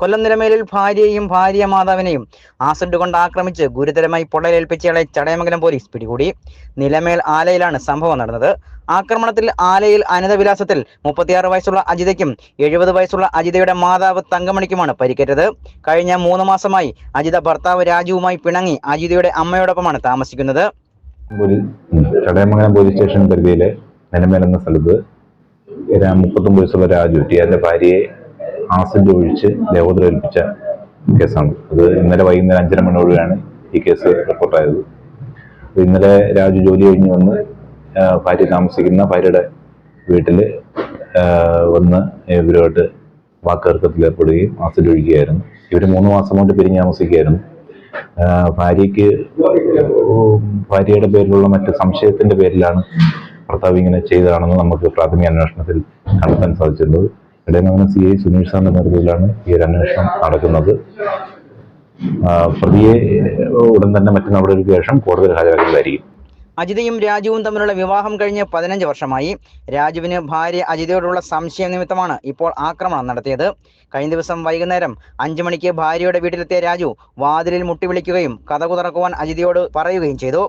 കൊല്ലം നിലമേലിൽ ഭാര്യയെയും ഭാര്യ മാതാവിനെയും ആസിഡ് കൊണ്ട് ആക്രമിച്ച് ഗുരുതരമായി പൊള്ളലേൽപ്പിച്ചയാളെ ചടയമംഗലം പോലീസ് പിടികൂടി. നിലമേൽ ആലയിലാണ് സംഭവം നടന്നത്. ആക്രമണത്തിൽ ആലയിൽ അനന്തവിലാസത്തിൽ മുപ്പത്തിയാറ് വയസ്സുള്ള അജിതയ്ക്കും എഴുപത് വയസ്സുള്ള അജിതയുടെ മാതാവ് തങ്കമണിക്കുമാണ് പരിക്കേറ്റത്. കഴിഞ്ഞ മൂന്ന് മാസമായി അജിത ഭർത്താവ് രാജുവുമായി പിണങ്ങി അജിതയുടെ അമ്മയോടൊപ്പമാണ് താമസിക്കുന്നത്. ചടയമംഗലം പോലീസ് സ്റ്റേഷൻ പരിധിയിലെ നിലമേൽ എന്ന സ്ഥലത്ത് മുപ്പത്തൊമ്പത് വയസ്സുള്ള രാജു ടിയാന്റെ ഭാര്യയെ ആസിഡ് ഒഴിച്ച് ദേഹോദ്രേൽപ്പിച്ച കേസാണ്. അത് ഇന്നലെ വൈകുന്നേരം അഞ്ചര മണിയോടെയാണ് ഈ കേസ് റിപ്പോർട്ടായത്. ഇന്നലെ രാജു ജോലി കഴിഞ്ഞ് വന്ന് ഭാര്യ താമസിക്കുന്ന ഭാര്യയുടെ വീട്ടിൽ വന്ന് ഇവരുമായിട്ട് വാക്കേർക്കത്തിൽ ഏർപ്പെടുകയും ആസിഡ് ഒഴിക്കുകയായിരുന്നു. ഇവർ മൂന്ന് മാസം കൊണ്ട് പിരിഞ്ഞ് താമസിക്കുകയായിരുന്നു. ഭാര്യയ്ക്ക് ഭാര്യയുടെ പേരിലുള്ള മറ്റ് സംശയത്തിന്റെ പേരിലാണ് ഭർത്താവ് ഇങ്ങനെ ചെയ്തതാണെന്ന് നമുക്ക് പ്രാഥമിക അന്വേഷണത്തിൽ കണ്ടെത്താൻ സാധിച്ചിട്ടുള്ളത് ഇടയനഗരം സി ഐ സുനീഷ് സാറിന്റെ നേതൃത്വത്തിലാണ് ഈ ഒരു അന്വേഷണം നടക്കുന്നത്. പ്രതിയെ ഉടൻ തന്നെ മറ്റു നടപടികൾക്ക് ശേഷം കോടതിയിൽ ഹാജരാക്കുന്നതായിരിക്കും അജിതയും രാജുവും തമ്മിലുള്ള വിവാഹം കഴിഞ്ഞ് പതിനഞ്ച് വർഷമായി. രാജുവിന് ഭാര്യ അജിതയോടുള്ള സംശയം നിമിത്തമാണ് ഇപ്പോൾ ആക്രമണം നടത്തിയത്. കഴിഞ്ഞ ദിവസം വൈകുന്നേരം അഞ്ചു മണിക്ക് ഭാര്യയുടെ വീട്ടിലെത്തിയ രാജു വാതിലിൽ മുട്ടിവിളിക്കുകയും കഥ കുതറക്കുവാൻ അജിതയോട് പറയുകയും ചെയ്തു.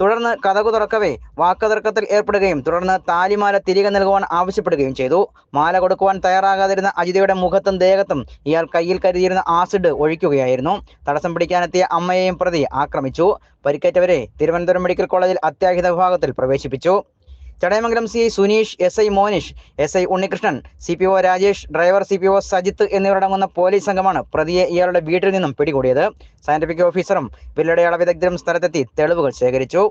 തുടർന്ന് കഥകു തുറക്കവേ വാക്കുതർക്കത്തിൽ ഏർപ്പെടുകയും തുടർന്ന് താലിമാല തിരികെ നൽകുവാൻ ആവശ്യപ്പെടുകയും ചെയ്തു. മാല കൊടുക്കുവാൻ തയ്യാറാകാതിരുന്ന അജിതയുടെ മുഖത്തും ദേഹത്തും ഇയാൾ കയ്യിൽ കരുതിയിരുന്ന ആസിഡ് ഒഴിക്കുകയായിരുന്നു. തടസ്സം പിടിക്കാനെത്തിയ അമ്മയെയും പ്രതി ആക്രമിച്ചു. പരിക്കേറ്റവരെ തിരുവനന്തപുരം മെഡിക്കൽ കോളേജിൽ അത്യാഹിത വിഭാഗത്തിൽ പ്രവേശിപ്പിച്ചു. Chadayamangalam C I Suneesh S I Monish S I Unnikrishnan C P O Rajesh driver C P O Sajith എന്നിവരടങ്ങുന്ന പോലീസ് സംഘമാണ് പ്രതിയെ ഇയാളുടെ വീട്ടിൽ നിന്നും പിടികൂടിയത്. സയന്റിഫിക് ഓഫീസറും വില്ലടയാള വിദഗ്ധരും സ്ഥലത്തെത്തി തെളിവുകൾ ശേഖരിച്ചു.